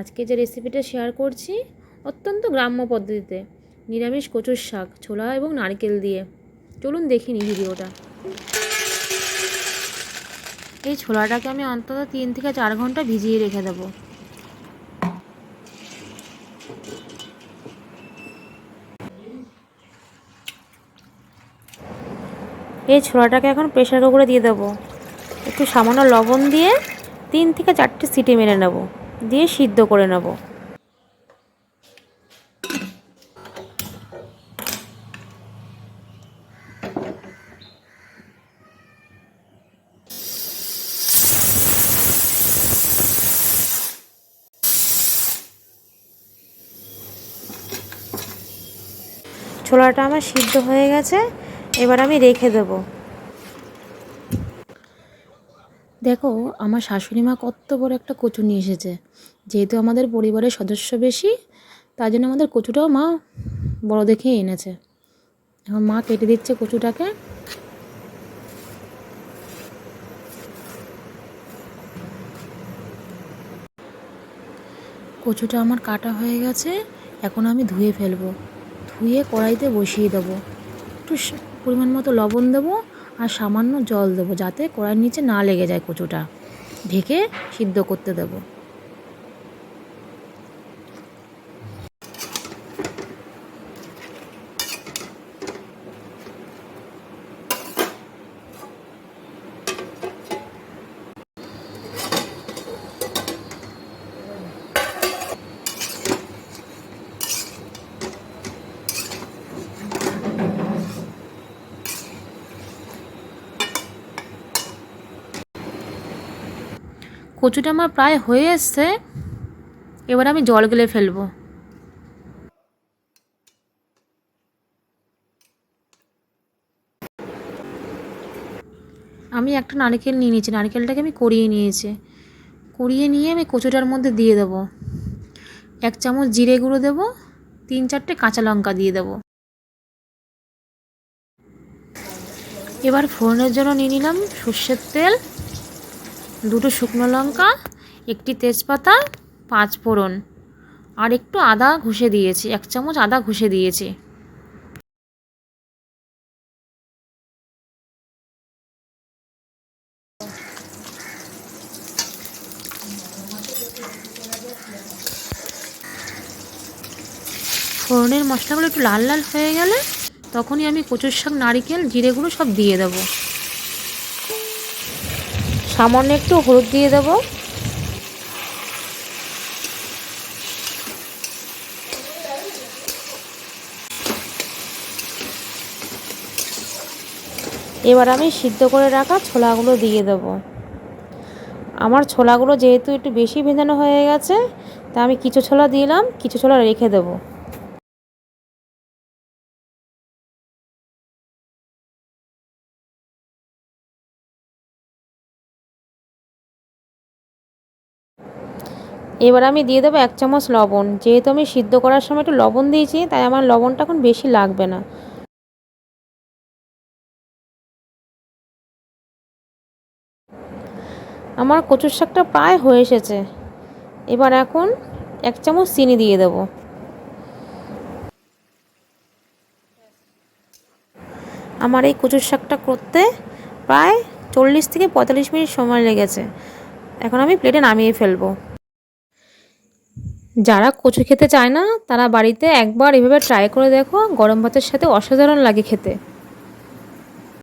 আজকে যে রেসিপিটা শেয়ার করছি, অত্যন্ত গ্রাম্য পদ্ধতিতে। নিরামিষ কচুর শাক, ছোলা এবং নারকেল দিয়ে। চলুন দেখে নিই ভিডিওটা এই ছোলাটাকে আমি অন্তত তিন থেকে চার ঘণ্টা ভিজিয়ে রেখে দেবো। এই ছোলাটাকে এখন প্রেশার কুকারে দিয়ে দেবো। একটু সামান্য লবণ দিয়ে তিন থেকে চারটে সিটি মেরে নেব। দিয়ে সিদ্ধ করে নেব। ছোলাটা আমার সিদ্ধ হয়ে গেছে এবার আমি রেখে দেব। দেখো, আমার শাশুড়ি মা কত বড় একটা কচু নিয়ে এসেছে। যেহেতু আমাদের পরিবারের সদস্য বেশি, তার জন্য আমাদের কচুটাও মা বড় দেখেই এনেছে। এখন মা কেটে দিচ্ছে কচুটাকে। কচুটা আমার কাটা হয়ে গেছে, এখন আমি ধুয়ে ফেলব। ধুয়ে কড়াইতে বসিয়ে দেবো। একটু পরিমাণ মতো লবণ দেবো আর সামান্য জল দেবো যাতে কড়াইয়ের নিচে না লেগে যায় কচুটা। ঢেকে সিদ্ধ করতে দেবো। কচুটা আমার প্রায় হয়ে এসছে, এবার আমি জল গেলে ফেলব। আমি একটা নারকেল নিয়ে নিয়েছি, নারকেলটাকে আমি করিয়ে নিয়েছি। করিয়ে নিয়ে আমি কচুটার মধ্যে দিয়ে দেবো। এক চামচ জিরে গুঁড়ো দেবো, তিন চারটে কাঁচা লঙ্কা দিয়ে দেবো। এবার ফোড়নের জন্য নিয়ে নিলাম সর্ষের তেল। দুটো শুকনো লঙ্কা, একটি তেজপাতা, পাঁচ ফোড়ন। আর একটু আদা ঘষে দিয়েছি, এক চামচ আদা ঘষে দিয়েছি। ফোড়নের মশলাগুলো একটু লাল লাল হয়ে গেলে তখনই আমি কচুর শাক, নারিকেল, জিরেগুলো সব দিয়ে দেবো। সামান্য একটু হলুদ দিয়ে দেবো। এবার আমি সিদ্ধ করে রাখা ছোলাগুলো দিয়ে দেবো। আমার ছোলাগুলো যেহেতু একটু বেশি ভেজানো হয়ে গেছে, তা আমি কিছু ছোলা দিলাম, কিছু ছোলা রেখে দেবো। এবার আমি দিয়ে দেবো এক চামচ লবণ। যেহেতু আমি সিদ্ধ করার সময় একটু লবণ দিয়েছি, তাই আমার লবণটা এখন বেশি লাগবে না। আমার কচুর শাকটা প্রায় হয়ে এসেছে। এবার এখন এক চামচ চিনি দিয়ে দেবো। আমার এই কচুর শাকটা করতে প্রায় চল্লিশ থেকে পঁয়তাল্লিশ মিনিট সময় লেগেছে। এখন আমি প্লেটে নামিয়ে ফেলব। যারা কচু খেতে চায় না, তারা বাড়িতে একবার এভাবে ট্রাই করে দেখো, গরম ভাতের সাথে অসাধারণ লাগে খেতে।